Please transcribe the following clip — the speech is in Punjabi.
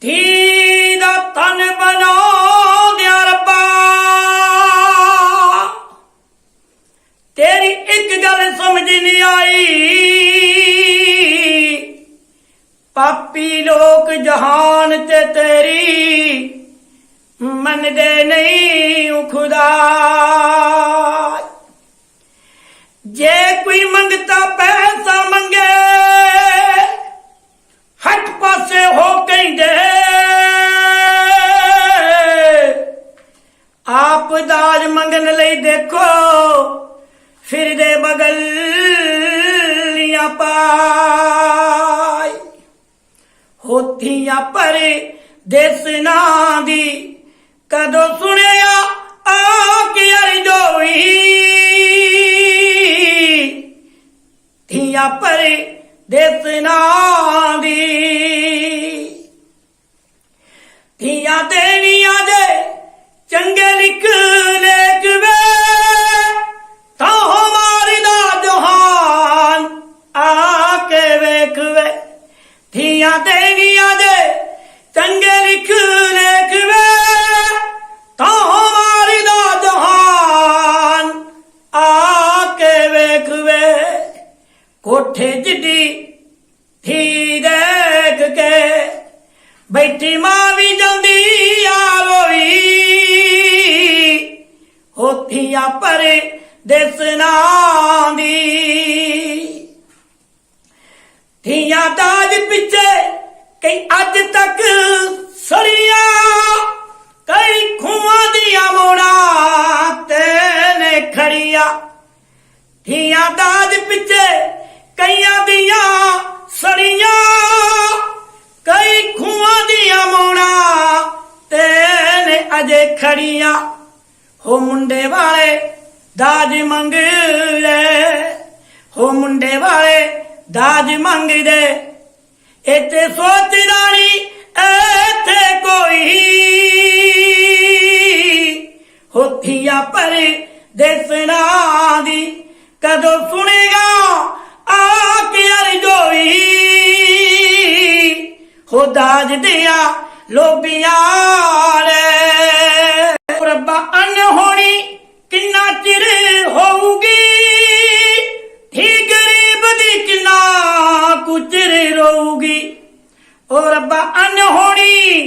ਧੀ ਦਾ ਤਨ ਬਣਾ ਦਿਆ ਰੱਬਾ। ਤੇਰੀ ਇੱਕ ਗੱਲ ਸਮਝ ਨਹੀਂ ਆਈ। ਪਾਪੀ ਲੋਕ ਜਹਾਨ ਤੇ ਤੇਰੀ ਮੰਨਦੇ ਨਹੀਂ ਖੁਦਾ ਜੇ ਕੋਈ ਮੰਗਤਾ ਪੈਸਾ ਮੰਗੇ ਹੱਥ ਪਾਸੇ ਹੋ ਕਹਿੰਦੇ, ਆਪ ਦਾਜ ਮੰਗਣ ਲਈ ਦੇਖੋ ਫਿਰਦੇ ਬਗਲੀਆਂ ਪਾਈ। ਹੋਤੀਆਂ ਪਰ ਦੇਸਨਾ ਦੀ ਕਦੋਂ ਧੀਆਂ ਪਰ ਦੇਸਨਾ ਦੀ। ਧੀਆਂ ਦੇਣੀਆਂ ਦੇ ਚੰਗੇ ਲਿਖ ਲੇਖ ਵੇ ਤਾਂ ਹਮਾਰੀ ਦਾ ਜਹਾਨ ਆ ਕੇ ਵੇਖ ਵੇ ਧੀਆਂ ਦੇਣੀਆਂ ਕੋਠੇ ਜਿੱਡੀ ਥੀ ਦੇਖ ਕੇ, ਬੈਠੀ ਮਾਂ ਵੀ ਜਾਂਦੀ ਆ ਰੋਈ ਹੋਥੀਆਂ ਪਰ ਦੇਸਨਾ ਦੀ। ਧੀਆਂ ਦਾਜ ਪਿੱਛੇ ਕਈ ਅੱਜ ਤੱਕ ਸੜੀਆਂ ਕਈ ਖੂਹਾਂ ਦੀਆਂ ਮੋੜਾਂ ਤੇ ਨੇ ਖੜੀਆਂ। ਧੀਆਂ ਦਾਜ ਪਿੱਛੇ ਕਈਆਂ ਦੀਆਂ ਸੜੀਆਂ ਕਈ ਖੂਹਾਂ ਦੀਆਂ ਮੋੜਾਂ, ਤੇ ਨੇ ਅਜੇ ਖੜੀਆਂ। ਹੋ ਮੁੰਡੇ ਵਾਲੇ ਦਾਜ ਮੰਗਦੇ, ਹੋ ਮੁੰਡੇ ਵਾਲੇ ਦਾਜ ਮੰਗਦੇ। ਇੱਥੇ ਸੋਚਦਾ ਨਹੀਂ ਇੱਥੇ ਕੋਈ ਹੋਥੀਆਂ ਪਰ ਦੇਸਨਾ ਦੀ ਕਦੋਂ ਸੁਣੇਗਾ? ਵੱਜਦਿਆ ਲੋਬਿਆਲੇ ਰੱਬਾ ਅਨ ਹੋਣੀ ਕਿੰਨਾ ਚਿਰ ਹੋਊਗੀ? ਥੀ ਗਰੀਬ ਦੀ ਕਿੰਨਾ ਕੁਚਰ ਰਹੂਗੀ? ਉਹ ਰੱਬਾ ਅਨ ਹੋਣੀ